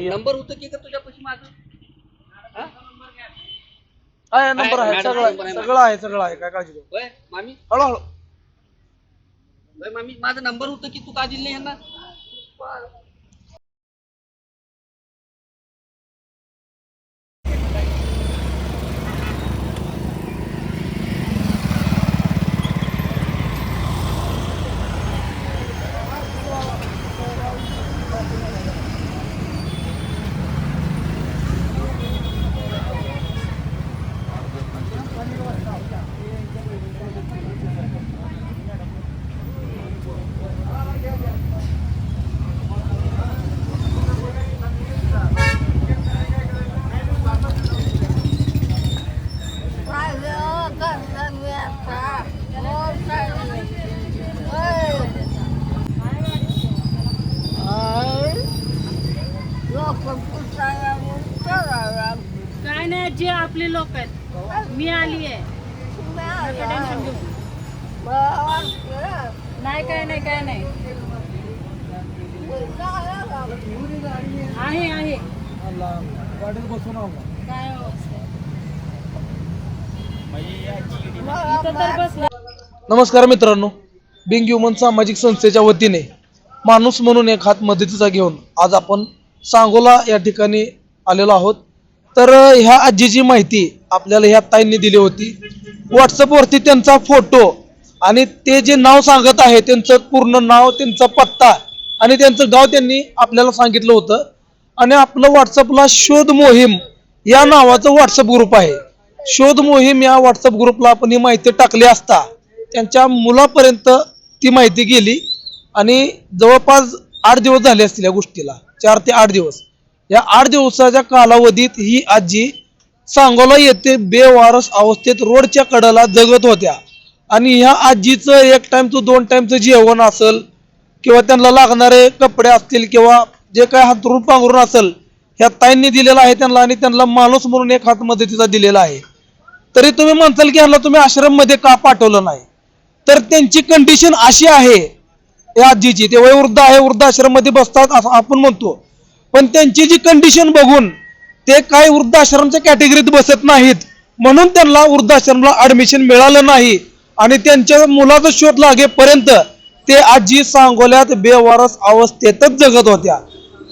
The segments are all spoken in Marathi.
नंबर होतं की का तुझ्यापाशी माझं हा? आहे नंबर आहे सगळं आहे, सगळं आहे सगळं आहे काय काळजी घेऊ होय मामी? हळूहळू. होय मामी माझा नंबर होतं की तू का दिले यांना? काय नाही जे आपले लोक आहेत. मी आली आहे. टेन्शन घेऊ. नाही काय नाही काय नाही. आहे आहे. गाडीत बसून काय इथं तर बसला. नमस्कार मित्रांनो बिंग ह्युमन सामाजिक संस्थेच्या वतीने माणूस म्हणून एक हात मदतीचा घेऊन आज आपण सांगोला या ठिकाणी आलेलो आहोत. तर ह्या आजीची माहिती आपल्याला ह्या ताईंनी दिली होती. व्हॉट्सअपवरती त्यांचा फोटो आणि ते जे नाव सांगत आहे त्यांचं पूर्ण नाव त्यांचा पत्ता आणि त्यांचं गाव त्यांनी आपल्याला सांगितलं होतं. आणि आपलं व्हॉट्सअपला शोध मोहीम या नावाचं व्हॉट्सअप ग्रुप आहे. शोध मोहीम या व्हॉट्सअप ग्रुपला आपण ही माहिती टाकली असता त्यांच्या मुलापर्यंत ती माहिती गेली आणि जवळपास आठ दिवस झाले असतील या गोष्टीला. चार ते आठ दिवस. या आठ दिवसाच्या कालावधीत ही आजी सांगोला येथे बेवारस अवस्थेत रोडच्या कडेला जगत होत्या. आणि ह्या आजीचं एक टाइमचं दोन टाइमचं जेवण असेल किंवा त्यांना लागणारे कपडे असतील किंवा जे काय हातरून पांघरून असेल ह्या ताईंनी दिलेला आहे त्यांना आणि त्यांना माणूस म्हणून एक हात मदतीचा दिलेला आहे. तरी तुम्ही म्हणताल की ह्याला तुम्ही आश्रममध्ये का पाठवलं नाही? तर त्यांची कंडिशन अशी आहे या आजीची ते वयोवृद्ध आहे वृद्धाश्रममध्ये बसतात असं आपण म्हणतो. पण त्यांची जी कंडिशन बघून ते काही वृद्धाश्रमच्या कॅटेगरीत बसत नाहीत. म्हणून त्यांना वृद्धाश्रमला ऍडमिशन मिळालं नाही. आणि त्यांच्या मुलाचा शोध लागेपर्यंत ते आजी सांगोल्यात बेवारस अवस्थेतच जगत होत्या.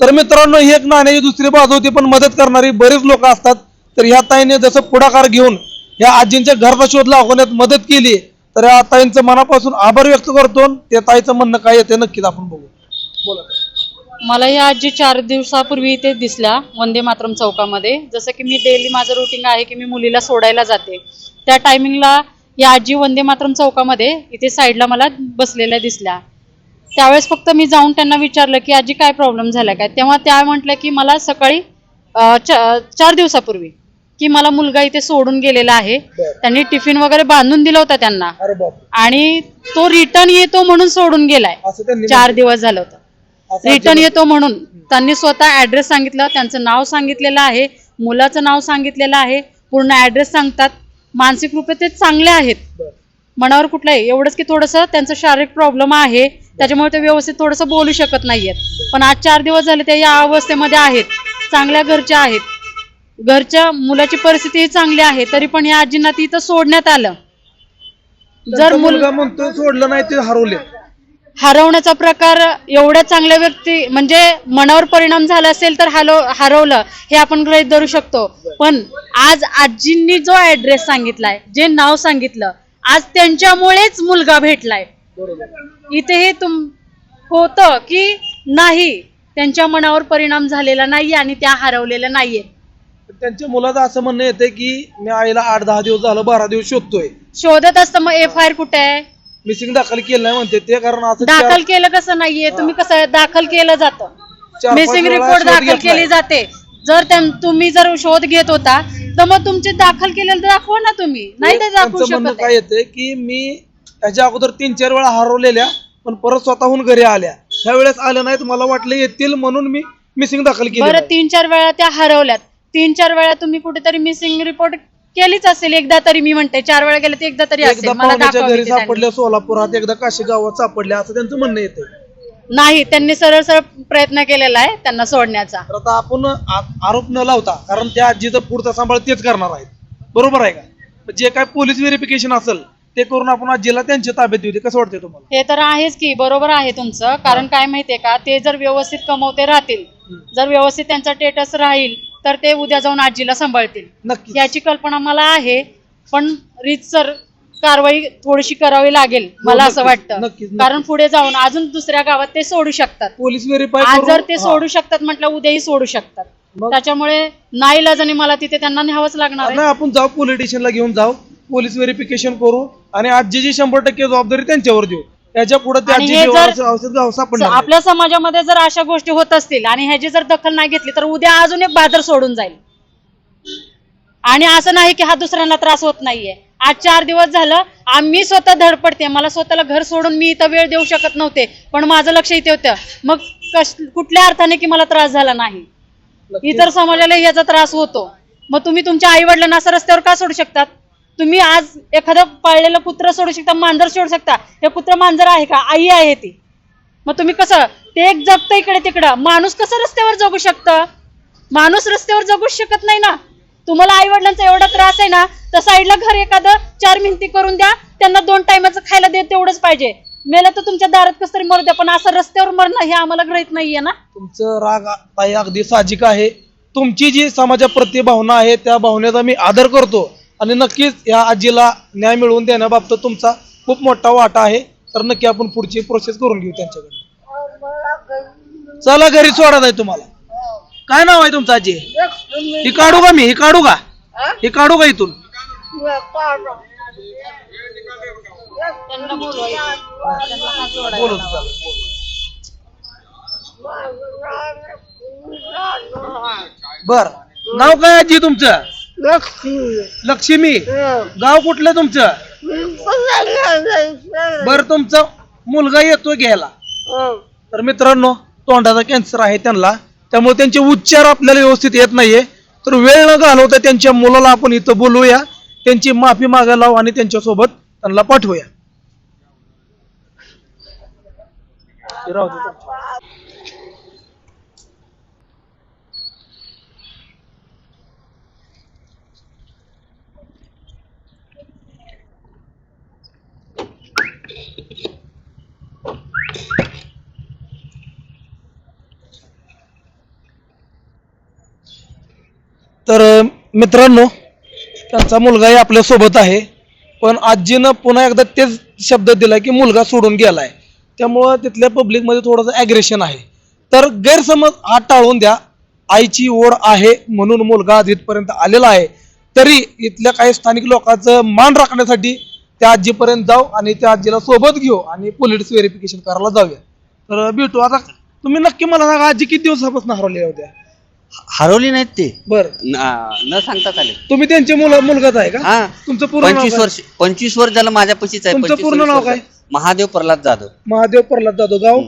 तर मित्रांनो ही एक नाण्याची दुसरी बाजू होती पण मदत करणारी बरीच लोक असतात. तर ह्या ताईने जसं पुढाकार घेऊन या आजींच्या घरचा शोध लागवण्यात मदत केली. तर या ताईंचं मनापासून आभार व्यक्त करतो त्या ताईचं म्हणणं काय येते नक्कीच आपण बघू. बोला मला या आजी चार दिवसापूर्वी इथे दिसल्या वंदे मातरम चौकामध्ये. जसं की मी डेली माझं रुटीन आहे की मी मुलीला सोडायला जाते. त्या टायमिंगला या आजी वंदे मातरम चौकामध्ये इथे साईडला मला बसलेल्या दिसल्या. त्यावेळेस फक्त मी जाऊन त्यांना विचारलं की आजी काय प्रॉब्लेम झाला? काय? तेव्हा त्या म्हटल्या की मला सकाळी चार दिवसापूर्वी की मला मुलगा इथे सोडून गेलेला आहे. त्यांनी टिफिन वगैरे बांधून दिला होता त्यांना. अरे बाप. आणि तो रिटर्न येतो म्हणून सोडून गेलाय. त्यांनी चार दिवस झालं होतं. असं रिटर्न येतो म्हणून. त्यांनी स्वतः ऍड्रेस सांगितलं त्यांचं नाव सांगितलेलं आहे मुलाचं नाव सांगितलेलं आहे पूर्ण ऍड्रेस सांगतात. मानसिक रूपे ते चांगले आहेत. बरं. मनावर कुठलं आहे एवढंच की थोडंसं त्यांचं शारीरिक प्रॉब्लेम आहे. त्याच्यामुळे ते व्यवस्थित थोडंसं बोलू शकत नाहीयेत. पण आज चार दिवस झाले ते या अवस्थेमध्ये आहेत. चांगल्या घरच्या आहेत. घरच्या मुलाची परिस्थिती चांगली आहे तरी पण या आजींना ती इथं सोडण्यात आलं. जर मुलगा म्हणतो सोडलं नाही ते हरवले. हरवण्याचा प्रकार एवढ्या चांगल्या व्यक्ती म्हणजे मनावर परिणाम झाला असेल तर हलो हरवलं हे आपण गृहीत धरू शकतो. पण आज आजींनी जो ऍड्रेस सांगितलाय जे नाव सांगितलं आज त्यांच्यामुळेच मुलगा भेटलाय. इथे हे तुम होतं की नाही त्यांच्या मनावर परिणाम झालेला नाही आणि त्या हरवलेल्या नाहीये त्यांच्या मुलाचं असं म्हणणं येते की मी आईला आठ दहा दिवस झालं बारा दिवस शोधतोय. शोधत असतं मग एफ आय आर कुठे आहे? मिसिंग दाखल केलं नाही म्हणते ते कारण असं दाखल चार- केलं कसं नाहीये? तुम्ही कसं दाखल केलं जातं? चार पाच मिसिंग वेळा रिपोर्ट शोध दाखल घेतलाय. केली जाते. जर त्यां- तुम्ही जर शोध घेत होता तर मग तुमचे दाखल केलेलं दाखवा ना तुम्ही. नाही ते दाखवू त्यांचं म्हणणं शकत काय येते की मी त्याच्या अगोदर तीन चार वेळा हरवलेल्या पण परत स्वतःहून घरी आल्या. त्यावेळेस आल्या नाहीत मला वाटलं येतील म्हणून मी मिसिंग दाखल केली बरं नाही. तीन चार वेळा त्या हरवल्यात. तीन चार वेळा तुम्ही कुठेतरी मिसिंग रिपोर्ट केलीच असेल. एकदा तरी मी म्हणते चार वेळा गेले तर एकदा तरी एकदा असेल. मला पाहुण्याच्या दाखवा घरी. सापडल्या सोलापुरात एकदा काशी गावात सापडल्या असं त्यांचं म्हणणं येते नाही त्यांनी सरळ सरळ प्रयत्न केलेला आहे त्यांना सोडण्याचा. तर आता आपण आ- आरोप न लावता कारण त्या आजीचं पुढचा सांभाळ तेच करणार आहेत. बरोबर आहे का? जे काय पोलीस व्हेरिफिकेशन असेल ते करून आपण आजीला त्यांच्या ताब्यात देऊ कसं वाटतंय तुम्हाला? हे तर आहेच की बरोबर आहे तुमचं. कारण काय माहितीये का? ते जर व्यवस्थित कमवते राहतील. जर व्यवस्थित त्यांचा स्टेटस राहील तर ते उद्या जाऊन आजीला सांभाळतील. नक्की याची कल्पना मला आहे पण रीतसर कारवाई थोडीशी करावी लागेल मला असं वाटतं. नक्कीच, नक्कीच. कारण पुढे जाऊन अजून दुसऱ्या गावात ते सोडू शकतात. पोलीस व्हेरीफाय आज जर ते सोडू शकतात म्हटलं उद्याही सोडू शकतात. मग? त्याच्यामुळे नाईलाजाने मला तिथे त्यांना न्यावंच लागणार आहे. नाही आपण जाऊ पोलीस स्टेशनला घेऊन जाऊ. पोलीस व्हेरिफिकेशन करू आणि आजीची शंभर टक्के जबाबदारी त्यांच्यावर देऊ. त्याच्या पुढे आणि हे जर-. आपल्या समाजामध्ये जर अशा गोष्टी होत असतील आणि ह्याची जर दखल नाही घेतली तर उद्या अजून एक बाजार सोडून जाईल. आणि असं नाही की हा दुसऱ्यांना त्रास होत नाहीये. आज चार दिवस झालं आम्ही स्वतः धडपडते. मला स्वतःला घर सोडून मी इथं वेळ देऊ शकत नव्हते पण माझं लक्ष इथे होतं. मग कश कुठल्या अर्थाने की मला त्रास झाला नाही. इतर समाजाला याचा त्रास होतो. मग तुम्ही तुमच्या आई वडिलांना असं रस्त्यावर का सोडू शकतात? तुम्ही आज एखादं पाळलेलं कुत्र सोडू शकता मांजर सोडू शकता. हे कुत्र मांजर आहे का? आई आहे ती. मग तुम्ही कसं? ते एक जगतं इकडे तिकडं. माणूस कसं रस्त्यावर जगू शकतं? माणूस रस्त्यावर जगूच शकत नाही ना. तुम्हाला आई वडिलांचा एवढा त्रास आहे ना तर साईडला घर एखादं चार भिंती करून द्या. त्यांना दोन टायमाचं खायला दे तेवढंच पाहिजे. मेलं तर तुमच्या दारात कसं तरी मरू द्या पण असं रस्त्यावर मरणं हे आम्हाला ग्रहित नाहीये ना. तुमचं राग ताई अगदी साहजिक आहे. तुमची जी समाजाप्रती भावना आहे त्या भावनेचा मी आदर करतो. आणि नक्कीच या आजीला न्याय मिळवून देण्याबाबत तुमचा खूप मोठा वाटा आहे. तर नक्की आपण पुढची प्रोसेस करून घेऊ त्यांच्याकडे चला घरी सोडा नाही तुम्हाला. काय नाव आहे तुमचं आजी? ही काढू का मी? ही काढू का? ही काढू का इथून? बोलू बर. नाव काय आजी तुमचं? लक्ष्मी. गाव कुठलं तुमचं? बर तुमचा मुलगा येतो घ्यायला. तर मित्रांनो तोंडाचा कॅन्सर आहे त्यांना. त्यामुळे त्यांचे उच्चार आपल्याला व्यवस्थित येत नाहीये. तर वेळ न घालवता त्यांच्या मुलाला आपण इथं बोलवूया. त्यांची माफी मागायला लावू आणि त्यांच्यासोबत त्यांना पाठवूया. हे राहू दे. तर अं, मित्रांनो त्यांचा मुलगाही आपल्यासोबत आहे. पण आजीनं पुन्हा एकदा तेच शब्द दिला की मुलगा सोडून गेलाय. त्यामुळं तिथल्या पब्लिकमध्ये थोडंसं ॲग्रेशन आहे. तर गैरसमज हा टाळून द्या. आईची ओढ आहे म्हणून मुलगा आज इथपर्यंत आलेला आहे. तरी इथल्या काही स्थानिक लोकांचं मान राखण्यासाठी त्या आजीपर्यंत जाऊ आणि त्या आजीला सोबत घेऊ आणि पोलीस व्हेरिफिकेशन करायला जाऊया. तर भेटू. आता तुम्ही नक्की मला सांगा आजी किती दिवसापासून हरवलेल्या होत्या? हरवली नाहीत ते. बरं. न न सांगता चालेल. तुम्ही त्यांचे मुलं मुलगाच आहे का? हा. तुमचं पूर्ण नाव पंचवीस काय? वर्ष पंचवीस वर्ष झालं माझ्या पशीच आहे. तुमचं 25 पूर्ण वर्ष नाव झालं. काय? महादेव प्रल्हाद जाधव. महादेव प्रल्हाद जाधव गाव?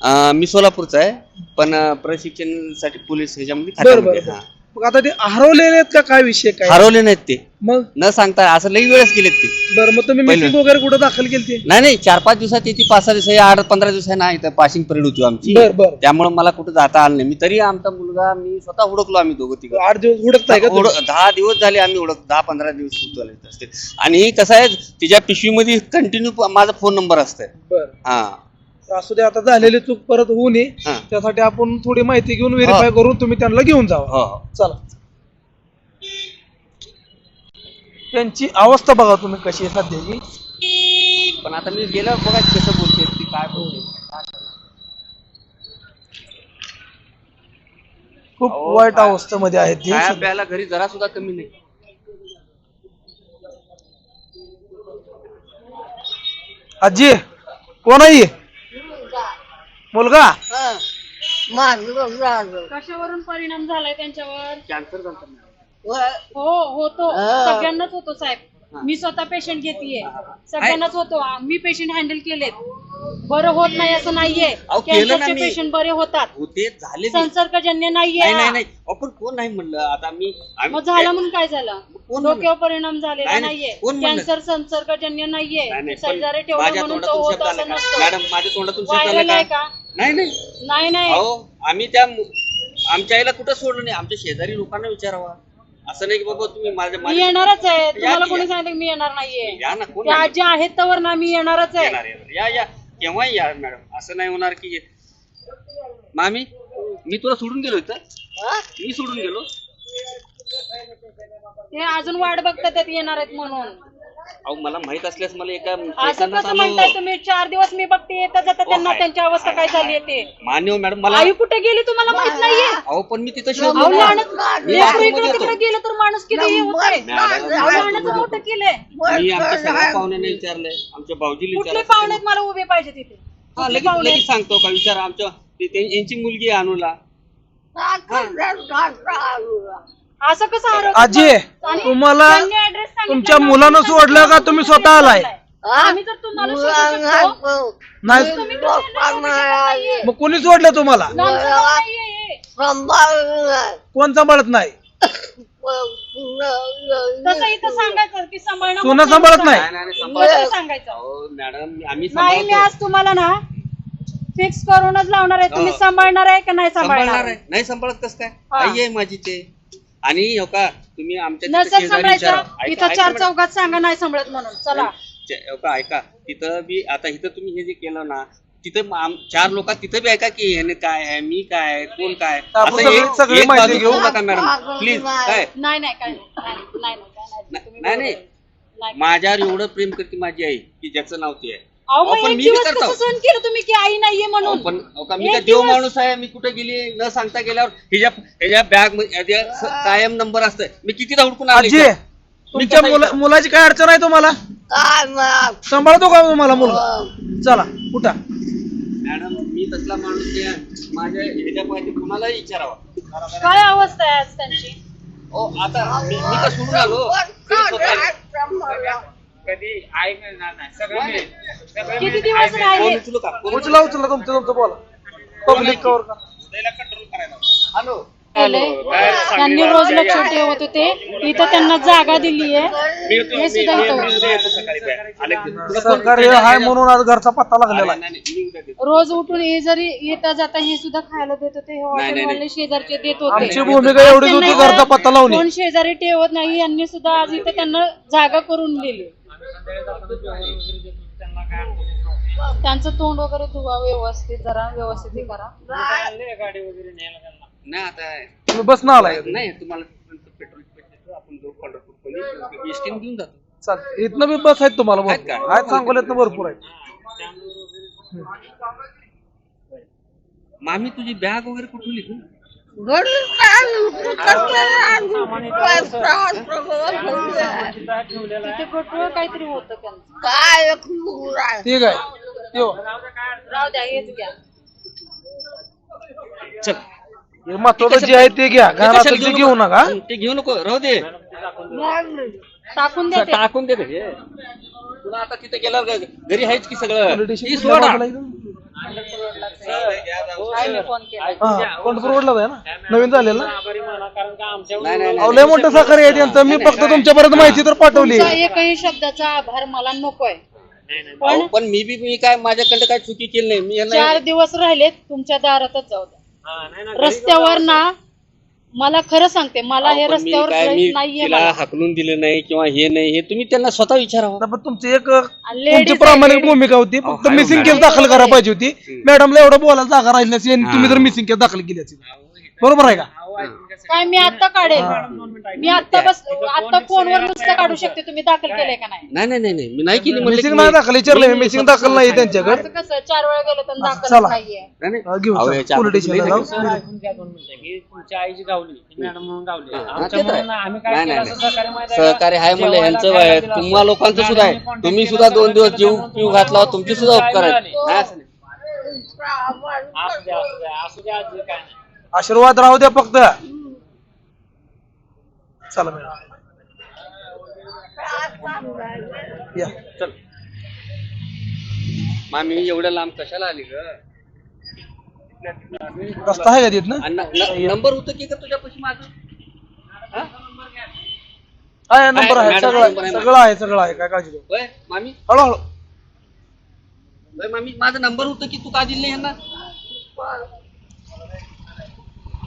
अं, मी सोलापूरचा आहे. पण अं, प्रशिक्षणासाठी पोलीस ह्याच्यामध्ये बरं खात्यामध्ये, बरं. हा. मग आता ते हरवलेले आहेत का काय विषय काय? हरवले नाहीत ते. मग? न सांगता असं लई वेळेस गेलेत ते. बरं मग तुम्ही पहिलं. मिटिंग वगैरे कुठं दाखल केली नाही नाही चार पाच दिवसात येते पाच सहा दिवस आठ पंधरा दिवस आहे ना इथं पासिंग परेड होती आमची. बर बर. त्यामुळे मला कुठं जाता आलं नाही. मी तरी आमचा मुलगा मी स्वतः हुडकलो आम्ही दोघं तिघं. आठ दिवस उडकताय का तुम्ही? दहा दिवस झाले आम्ही ओळख दहा पंधरा दिवस असते. आणि कसं आहे तिच्या पिशवीमध्ये कंटिन्यू माझा फोन नंबर असतोय. बरं. हा. असू दे आता झालेली चूक परत होऊ नये. हा. त्यासाठी आपण थोडी माहिती घेऊन व्हेरीफाय करून तुम्ही त्यांना घेऊन जावा. हो. हो चला. त्यांची अवस्था बघा तुम्ही कशी आहे सध्याची. पण आता मी गेल्यावर बघा कसं बोलते ती काय बोलते खूप अहो, वाईट काय- अवस्थेमध्ये आहेत ते. खाया सध्या. प्यायला घरी जरा सुद्धा कमी नाही. आजी कोण आहे? ही? मुलगा? कशावरून परिणाम झालाय त्यांच्यावर? कॅन्सर झाला हो होतो. सगळ्यांनाच होतो साहेब. मी स्वतः पेशंट घेतीये. सगळ्यांनाच होतो. मी पेशंट हँडल केलेत. बरं होत नाही असं नाहीये. अहो, केलं ना कॅन्सरचे मी. पेशंट बरे होतात. होते झाले. संसर्गजन्य नाही नाही नाहीये नाही आपण कोण नाही म्हणलं? आता मी आम्ही- मग झालं म्हणून काय झालं? कोण डोक्यावर परिणाम झालेला नाही, नाही. नाहीये. कोण म्हणलं? कॅन्सर संसर्गजन्य नाही, नाहीये नाही, पण सर्जारी ठेवलं माझ्या म्हणून तो तोंडातून होत शब्द आला असं का? नसतं. मॅडम माझ्या तोंडातून शब्द व्हायरल आला आहे का? का? नाही नाही. नाही नाही. अहो आम्ही त्या मु- आमच्या आईला कुठं सोडलं नाही? आमच्या शेजारी लोकांना विचारावा. असं नाही की बाबा तुम्ही माझ्या मी माझ्या- येणारच आहे. तुम्हाला की कोणी या. सांगितलं की मी येणार नाहीये? या ना कोण? आजी आहेत तर ना मी येणारच आहे. येणार येणार. या या. केव्हाही या मॅडम. असं नाही होणार की मामी मी तुला सोडून गेलो इथं. मी सोडून गेलो. ते अजून वाट बघतात त्यात येणार आहेत म्हणून. अहो मला माहीत असल्यास मला एका असं कसं म्हणताय तुम्ही? चार दिवस मी बघते येता जाता त्यांना. त्यांची अवस्था काय झाली आहे ते? मान्य हो मॅडम मला आई कुठे गेली तुम्हाला माहीत नाहीये? अहो पण मी तिथं अहो शोधलो लहानच मी लेकरं आतमध्ये इकडे होतो. तिकडे गेलं तर माणूस किती हे होतंय? मॅडम, अहो, लहानाचं मोठं केलंय. मी आमच्या सगळ्या पाहुण्यांना विचारलंय. आमच्या भाऊजीला कुठले विचारलं पाहुणे आहेत? मला उभे पाहिजे तिथे. हा, लगेच पाहुणे लगेच सांगतो का? विचार. आमच्या ते- ते- यांची मुलगी आहे अनुला. असं कसं आरोप आजी आणि तुम्हाला त्यांनी address सांगितला तुमच्या ना, मुलानं सोडलं का तुम्ही स्वतः आलाय? आम्ही तुम्हाला शकतो, नाही. तुम्ही नाहीये? मग कोणी सोडलं तुम्हाला? नाहीये. हे. कोण सांभाळत नाही? तसं इथं सांगायचं की सांभाळणं सोनं होत. सांभाळत. नाही. सांगायचं. अहो मॅडम आम्ही नाही मी सांभाळतो. आज तुम्हाला ना फिक्स करूनच लावणार आहे. तुम्ही हो. सांभाळणार आहे का नाही सांभाळणार सांभाळणार? आहे. नाही सांभाळत कस काय? हा. आई आहे माझी ते. आणि हो का तुम्ही आमच्या तिथं नसेल शेजारी विचारा. सांभाळायचं ऐका- इथं ऐका चार मॅडम. चौकात सांगा नाही सांभाळत म्हणून चला चे- हो का ऐका तिथं बी आता इथं तुम्ही हे जे केलं ना तिथं आम- चार लोक तिथं बी ऐका की ह्याने काय आहे मी काय आहे कोण काय आहे. आपण असं सगळी- एक- सगळी एक माहिती बाजू घेऊ. घेऊ नका मॅडम प्लीज काय नाही नाही काय नाही नाही, नाही, नाही, काय नाही, तुम्ही नाही, बरोबर नाही. आहे. नाही. माझ्यावर एवढं प्रेम करते माझी आई की ज्याचं नाव ते आहे अहो मग अहो, पण एक मी बी दिवस करतो. कसं सहन केलं तुम्ही की आई नाहीये अहो, म्हणून? पण अहो का मी एक काय देव दिवस- माणूस आहे? मी कुठे गेली न सांगता गेल्यावर ह्याच्या ह्याच्या बॅग कायम नंबर असतं मी कितीदा हुडकून आले आजी इथं. तुमच्या मुला मुलाची काय अडचण आहे तुम्हाला? सांभाळतो का तुम्हाला मुलगा चला उठा. मॅडम मी तसला माणूस नाही माझ्या ह्याच्या पाहिजे कुणालाही विचारावा. काय अवस्था आहे आज त्यांची? ओ आता मी मी तर सोडून आलो. तरी स्वतः- कधी ना नाही. सगळं मिळेल. सगळं किती मिळेल. दिवस राहिले? उचलू उचला तुमचं तुमचं बोला. Public cover. त्यांनी रोज लक्ष ठेवत होते. इथं त्यांना जागा दिली आहे. हे सुद्धा इथं होतं. सहकार्य हाय म्हणून आज घरचा पत्ता लागलेला आहे. रोज उठून हे जरी येता जाता हे सुद्धा खायला देत होते. हे. हॉटेलवाले शेजारचे देत होते. आमची भूमिका एवढीच होती त्यांना घरचा पत्ता लावणे कोण शेजारी ठेवत नाही यांनी सुद्धा आज इथं त्यांना जागा करून दिली. त्यांचं तोंड वगैरे धुवा व्यवस्थित जरा व्यवस्थित हे करा. गाडी वगैरे न्यायला त्यांना नाही आता तुम्ही बसणं आलाय. नाही तुम्हाला पेट्रोल आपण जाऊ पंढरपूर एसटीने घेऊन जातो. चालतंय. इथनं बी बस आहेत तुम्हाला आहेत भरपूर. का? आहेत सांगोल्यातनं भरपूर आहेत. मामी तुझी बॅग वगैरे कुठून लिहिली गटूळ काहीतरी होतं त्यांचं ठीक आहे. येऊ. राहू द्या हेच घ्या चल. हे महत्वाचं जे आहे ते घ्या. ते घेऊ नका. ते घेऊ नको. राहू दे. टाकून द्या ते. टाकून दे रे. तुला आता तिथे गेल्यावर घरी आहेच की सगळं? Politician सोडा. हा पंढरपूर रोडला आहे ना? नवीन झालेलं ना? आभारी म्हणा कारण का आमच्या नाही नाही अहो, लय मोठं सहकार्य आहे त्यांचं. मी फक्त तुमच्यापर्यंत माहिती तर पाठवली. तुमचा एकही शब्दाचा आभार मला नकोय. पण अहो, पण मी बी मी काय माझ्याकडे काय चुकी केली नाही? मी यांना चार दिवस राहिलेत तुमच्या दारातच जाऊ द्या. हा, नाही ना रस्त्यावर ना मला खरं सांगते मला हे अहो, पण मी रस्त्यावर काय मी जायचं नाहीये तिला मला. हाकलून दिलं नाही किंवा हे नाही हे तुम्ही त्यांना स्वतः विचारावं आता पण तुमची एक तुमची प्रामाणिक. भूमिका होती अहो, फक्त हाय मिसिंग मॅडम. केस दाखल करायला पाहिजे होती मॅडमला एवढं बोलायला जागा राहिली नसती आणि तुम्ही जर हा. मिसिंग केस दाखल केली असती बरोबर आहे का काय मी आता काढेल मी आता बस आता फोनवर नुसतं काढू शकते तुम्ही दाखल केलंय का नाही नाही नाही नाही नाही मी नाही केली म्हणलं की मिसिंग नाही मी- दाखल विचारलंय मिसिंग दाखल नाही त्यांच्याकडे असं कसं चार वेळा गेलं तर दाखल चला. नाहीये नाही, नाही. हा, घेऊ अहो, चला. याच्या पोलीस अगोदर स्टेशनला लई जाऊ. झालं. ऐकून घ्या दोन मिनिटं ही तुमच्या आईची गावली ती मॅडम म्हणून गावली हा, आमच्या ते तर आहे. म्हणून आम्ही काय नाही, केलं नाही, असं सहकार्य माहिती आहे का? सहकार्य आहे म्हणलं जेवायला ह्यांचं खायला आहे दिलं तुम्हा असतं. लोकांचं सुद्धा आहे मॅडमने तुम्ही सुद्धा दोन दिवस जीव पिऊ घातला तुमचे सुद्धा उपकार आहेत? नाही असं नाही. असू द्या असू द्या असू द्या आजी काय नाही आशीर्वाद राहू द्या फक्त. चला मॅडम. या. चल. मामी एवढ्या लांब कशाला आली ग? रस्ता आहे का तिथनं? न- नंबर होतं की का तुझ्यापाशी माझं हा? आहे नंबर आहे. मॅडम, सगळं नंबर आहे, सगळं आहे सगळं आहे. काय काळजी घेऊ होय मामी? हळूहळू. होय, मामी माझा नंबर होतं की तू का दिलं यांना?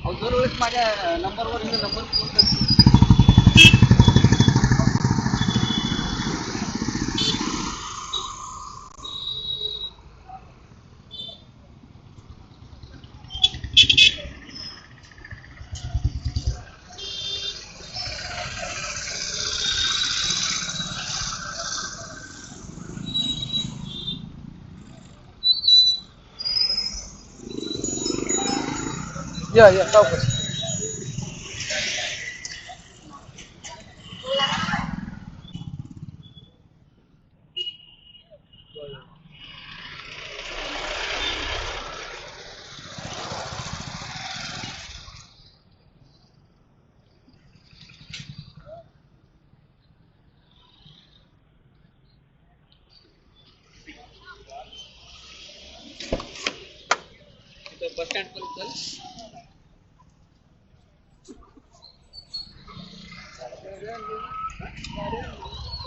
अहो, दरवेळेस माझ्या नंबरवर नंबर फोन या या सावकाश तिथं बस स्टँड पर्यंत चल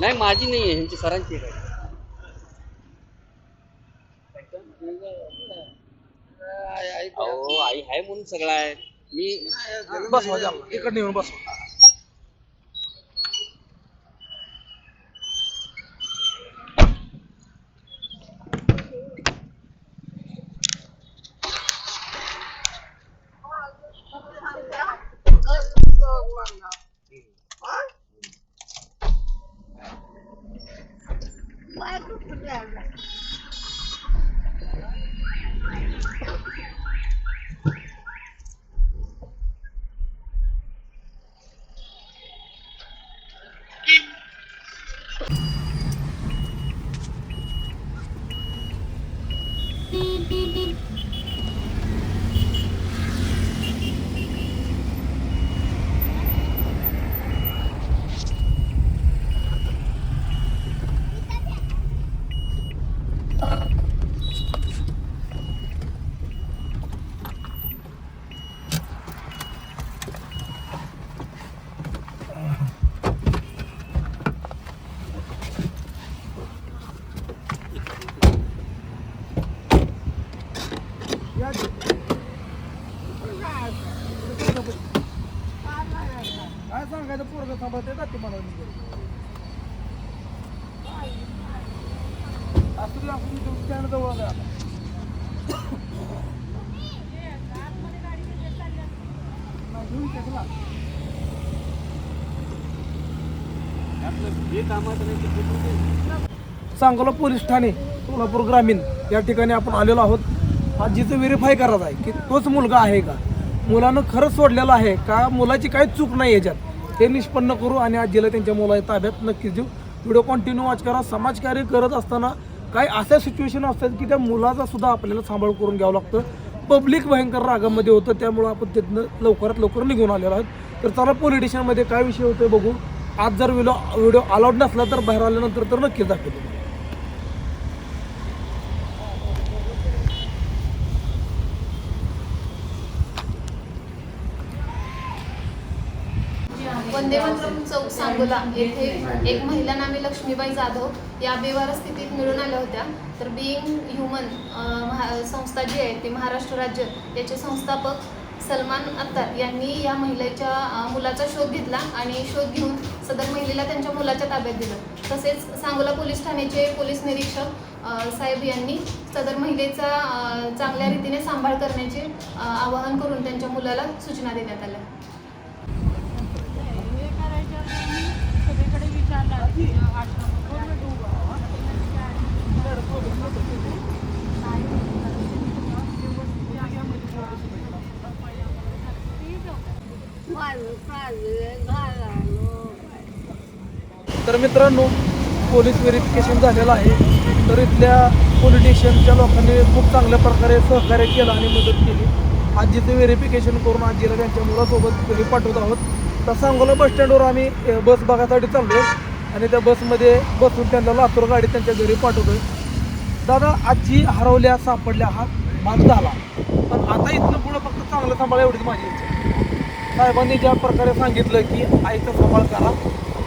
नाही माझी नाही आहे ह्यांची सरांची आहे. अहो आई आहे म्हणून सगळं आहे. मी द्या इकडे येऊन बसवा काय सांगायचं पोरग थांबवते का तुम्हाला असं आपण स्टँड जवळ आहे आता. नाही, घेऊन टाकला. हे कामाचं नाही ते कुठून ते- सांगोला पोलीस ठाणे सोलापूर ग्रामीण या ठिकाणी आपण आलेलो आहोत. आजीचं व्हेरीफाय करायचं आहे की तोच मुलगा आहे का? मुलानं खरंच सोडलेलं आहे का? मुलाची काही चूक नाही याच्यात? हे निष्पन्न करू आणि आजीला त्यांच्या मुलाच्या ताब्यात नक्कीच देऊ. व्हिडिओ कंटिन्यू वॉच करा. समाजकार्य करत असताना काही अशा सिच्युएशन असतात की त्या मुलाचा सुद्धा आपल्याला सांभाळ करून घ्यावं लागतं. पब्लिक भयंकर रागामध्ये होतं त्यामुळं आपण तिथनं लवकरात लवकर निघून आलेलो आहोत. तर चला पोलिटिशनमध्ये काय विषय होतोय बघू. आज जर व्हिडिओ व्हिडिओ अलाउड नसला तर बाहेर आल्यानंतर तर नक्कीच दाखवतो वंदे मातरम चौक सांगोला येथे एक महिला नामे लक्ष्मीबाई जाधव या बेवार स्थितीत मिळून आल्या होत्या. तर बिईंग ह्युमन संस्था जी आहे ती महाराष्ट्र राज्य याचे संस्थापक सलमान अत्तार यांनी या महिलेच्या मुलाचा शोध घेतला आणि शोध घेऊन सदर महिलेला त्यांच्या मुलाच्या ताब्यात दिलं. तसेच सांगोला पोलीस ठाण्याचे पोलीस निरीक्षक साहेब यांनी सदर महिलेचा चांगल्या रीतीने सांभाळ करण्याचे आवाहन करून त्यांच्या मुलाला सूचना देण्यात आल्या. तर मित्रांनो पोलीस व्हेरिफिकेशन झालेलं आहे. तर इथल्या पोलिटिशियनच्या लोकांनी खूप चांगल्या प्रकारे सहकार्य केलं आणि मदत केली. आजीचं व्हेरिफिकेशन करून आजीला त्यांच्या मुलासोबत घरी पाठवत आहोत. तर सांगोला बस स्टँडवर आम्ही बस बघायसाठी चाललो आणि त्या बसमध्ये बसून त्यांना लातूर गाडी त्यांच्या घरी पाठवतोय. दादा आजी हरवल्या सापडल्या हा भाग झाला. पण आता इथनं पुढं फक्त चांगलं सांभाळा एवढीच माझी इच्छा साहेबांनी ज्या प्रकारे सांगितलं की आईचा सांभाळ करा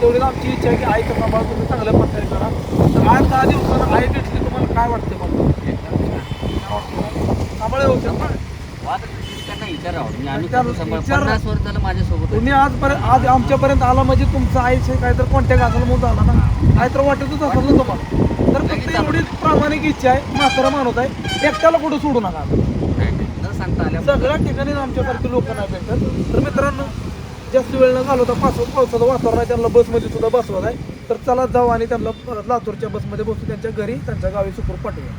तेवढीच आमची इच्छा आहे की आईचा सांभाळ तुम्ही चांगल्या प्रकारे करा. तर आज दहा दिवसानं आई भेटली तुम्हाला काय वाटतं मला सांभाळ येऊ सांभाळे होते त्यांना विचारावं. म्हणजे आम्ही विचार- कसं सांभाळ- विचार- पन्नास वर्ष झालं माझ्यासोबत आहे. तुम्ही आजपर्यंत आज आमच्यापर्यंत आला म्हणजे तुमचं आईचे काहीतरी कॉन्टॅक्ट असेल म्हणून झाला ना. काहीतरी वाटतच असेल ना तुम्हाला. तर फक्त एवढीच प्रामाणिक इच्छा आहे. म्हातारा माणूस आहे. एकट्याला कुठं सोडू नका. नाही, नाही. न सांगता आल्या. सगळ्या ठिकाणी आमच्यासारखे लोक नाही तर मित्रांनो जास्त वेळ न घालवता पास पावसाचं वातावरण आहे. त्यांना बसमध्ये सुद्धा बसवत आहे. तर चला जाऊ आणि त्यांना लातूरच्या बसमध्ये बसू. त्यांच्या घरी त्यांच्या गावी सुखरूप पाठवूया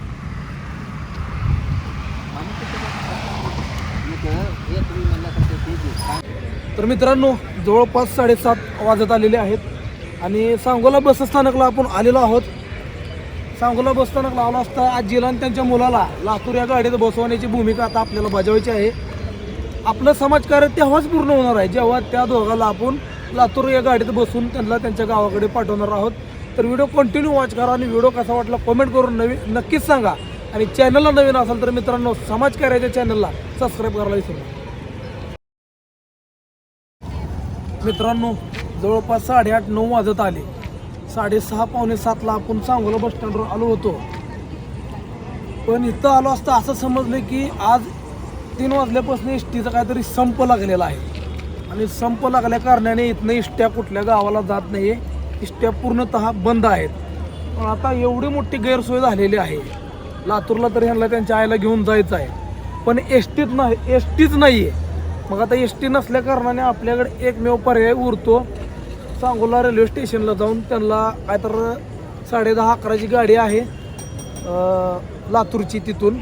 हे तुम्ही म्हणल्यासारखं ते जे सांग- तर मित्रांनो जवळपास साडेसात वाजत आलेले आहेत आणि सांगोला बसस्थानकला आपण आलेलो आहोत. सांगोला बस स्थानकला आलो असता आजीला आणि त्यांच्या मुलाला लातूर या गाडीत बसवण्याची भूमिका आता आपल्याला बजावायची आहे. आपलं समाजकार्य तेव्हाच पूर्ण होणार आहे जेव्हा त्या दोघाला आपण लातूर या गाडीत बसून त्यांना त्यांच्या गावाकडे पाठवणार आहोत. तर व्हिडिओ कंटिन्यू वॉच करा आणि व्हिडिओ कसा वाटला कमेंट करून नवीन नक्कीच सांगा. आणि चॅनलला नवीन असाल तर मित्रांनो समाजकार्याच्या चॅनलला सबस्क्राईब करायला विसरू नका. मित्रांनो जवळपास साडेआठ नऊ वाजत आले. साडेसहा पावणे सातला आपण सांगोला बस स्टँडवर आलो होतो. पण इथं आलो असता असं समजलं की आज तीन वाजल्यापासून एस टीचा काहीतरी संप लागलेला आहे. आणि संप लागल्या कारणाने इथनं इष्ट्या कुठल्या गावाला जात नाही आहे इष्ट्या पूर्णतः बंद आहेत. पण आता एवढी मोठी गैरसोय झालेली आहे. लातूरला तर ह्यांना त्यांच्या आईला घेऊन जायचं आहे. पण एस टीत नाही एस टीच नाही आहे मग आता एस टी नसल्या कारणाने आपल्याकडे एकमेव पर्याय उरतो. सांगोला रेल्वे स्टेशनला जाऊन त्यांना काय तर साडे दहा अकराची गाडी आहे लातूरची तिथून.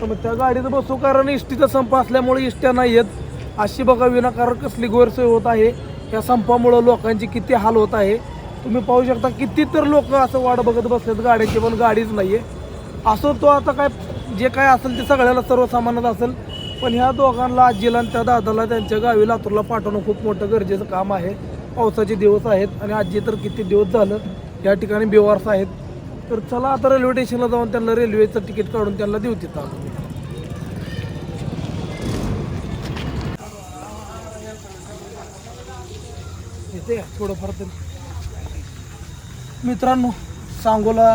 तर मग त्या गाडीत बसू कारण एस टीचा संप असल्यामुळे एसट्या नाही आहेत अशी बघा विनाकारण कसली गैरसोय होत आहे. या संपामुळं लोकांची किती हाल होत आहे. तुम्ही पाहू शकता किती तर लोक असं वाट बघत बसलेत गाड्यांची पण गाडीच नाही आहे असं तो आता काय जे काय असेल ते सगळ्याला सर्वसामान्यच असेल. पण ह्या दोघांना आजीला आणि त्या दादाला त्यांच्या गावी लातूरला पाठवणं खूप मोठं गरजेचं काम आहे. पावसाचे दिवस आहेत आणि आजी तर किती दिवस झालं या ठिकाणी बेवारस आहेत तर चला आता रेल्वे स्टेशनला जाऊन त्यांना रेल्वेचं तिकीट काढून त्यांना देऊ तिथं येते का थोडंफार तरी. मित्रांनो सांगोला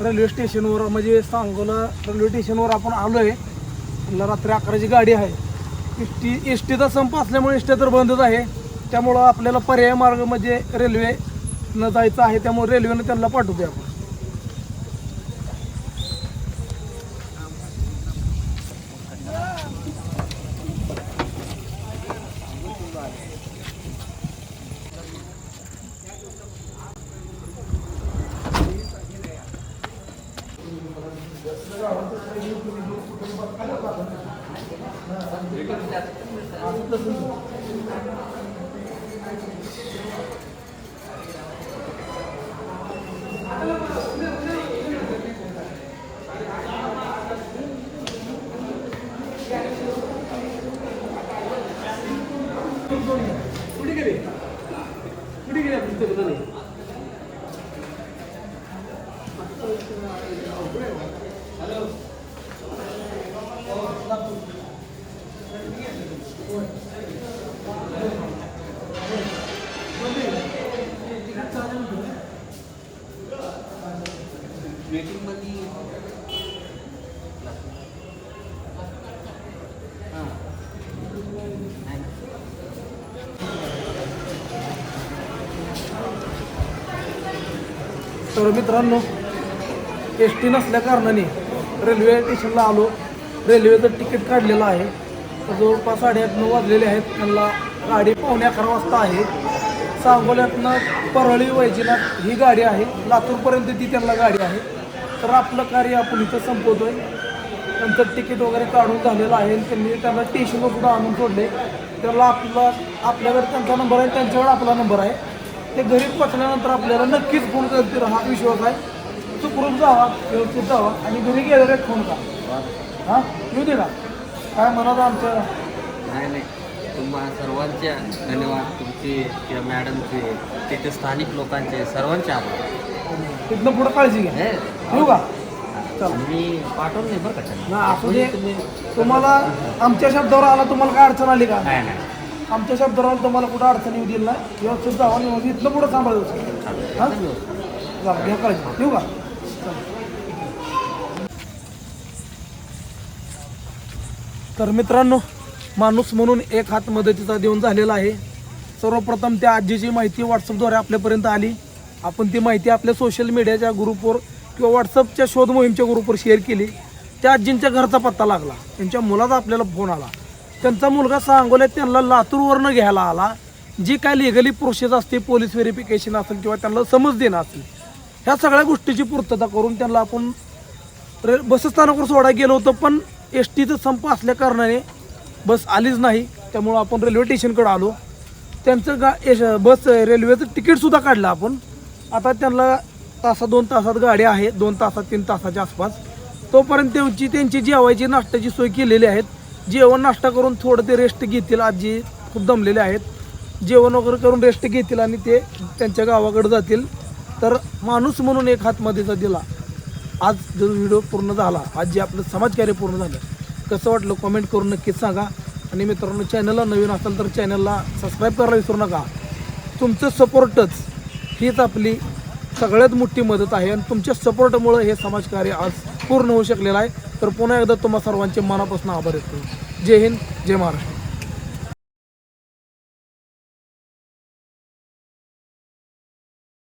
रेल्वे स्टेशनवर म्हणजे सांगोला रेल्वे स्टेशनवर आपण आलो आहे आपल्या रात्री अकराची गाडी आहे. एस टी एस टीचा संप असल्यामुळे एस टी तर बंदच आहे. त्यामुळं आपल्याला पर्याय मार्ग म्हणजे रेल्वे न जायचं आहे त्यामुळे रेल्वेनं त्यांना पाठवते आपण. मित्रांनो एस टी नसल्या कारणाने रेल्वे स्टेशनला आलो. रेल्वेचं तिकीट काढलेलं आहे. जवळपास साडेआठ नऊ वाजलेले आहेत. त्यांना गाडी पावणे अकरा वाजता आहे. सांगोल्यातनं परळी वैजनाथ ही गाडी आहे. लातूरपर्यंत ती त्यांना गाडी आहे. तर आपलं कार्य आपण इथं संपवतोय. त्यांचं तिकीट वगैरे काढून झालेलं आहे. त्यांनी त्यांना स्टेशनवर सुद्धा आणून सोडले. त्याला आपला आपल्याकडे त्यांचा नंबर आहे. त्यांच्याकडे आपला नंबर आहे. ते घरी पोचल्यानंतर आपल्याला नक्कीच फोन करतील. हा विश्वास आहे. सुखरूप जावा व्यवस्थित जावा आणि घरी गेलेले फोन करा. हां? येऊ दे का काय म्हणत आमच्या नाही नाही. तुम्हा सर्वांचे धन्यवाद. तुमचे किंवा मॅडमचे तिथे स्थानिक लोकांचे सर्वांचे आभार. तिथनं पुढं काळजी घ्या. हे, येऊ का? चला. मी पाठवून नाही बरं का. ना असू दे. तुम्ही तुम्हाला आमच्या शब्दावर आला तुम्हाला काय अडचण आली का? नाही नाही. आमच्या शब्दावर तुम्हाला कुठं अडचणी येऊ दिली नाही. व्यवस्थित जावा आणि इथलं पुढं सांभाळायचं हां? चला घ्या का? तर मित्रांनो माणूस म्हणून एक हात मदतीचा देऊन झालेला आहे. सर्वप्रथम त्या आजीची माहिती व्हॉट्सअपद्वारे आपल्यापर्यंत आली. आपण ती माहिती आपल्या सोशल मीडियाच्या ग्रुपवर किंवा व्हॉट्सअपच्या शोध मोहीमच्या ग्रुपवर शेअर केली. त्या आजींच्या घरचा पत्ता लागला. त्यांच्या मुलाचा आपल्याला फोन आला. त्यांचा मुलगा सांगोल्यात त्यांना लातूरवरनं घ्यायला आला. जी काय लिगली प्रोसेस असते पोलीस व्हेरिफिकेशन असेल किंवा त्यांना समज देणं असेल ह्या सगळ्या गोष्टीची पूर्तता करून त्यांना आपण रे बसस्थानकावर सोडायला गेलो होतो पण एस टीचं संप असल्या कारणाने बस आलीच नाही. त्यामुळं आपण रेल्वे स्टेशनकडे आलो. त्यांचं गा एश बस रेल्वेचं तिकीटसुद्धा काढलं आपण. आता त्यांना तासा दोन तासात गाडी आहे. दोन तासात तीन तासाच्या आसपास. तोपर्यंत त्यांची त्यांची जेवायची नाश्त्याची सोय केलेली आहेत जेवण नाश्ता करून थोडं ते रेस्ट घेतील आजी. खूप दमलेले आहेत. जेवण वगैरे करून रेस्ट घेतील आणि ते त्यांच्या गावाकडे जातील. तर माणूस म्हणून एक हातमध्येचा दिला. आज जो व्हिडिओ पूर्ण झाला आज जे आपलं समाजकार्य पूर्ण झालं कसं वाटलं कमेंट करून नक्कीच सांगा. आणि मित्रांनो चॅनलला नवीन असाल तर चॅनलला सबस्क्राईब करायला विसरू नका. तुमचं सपोर्टच हीच आपली सगळ्यात मोठी मदत आहे आणि तुमच्या सपोर्टमुळे हे समाजकार्य आज पूर्ण होऊ शकलेलं आहे. तर पुन्हा एकदा तुम्हा सर्वांचे मनापासून आभार येतो जय हिंद जय महाराष्ट्र.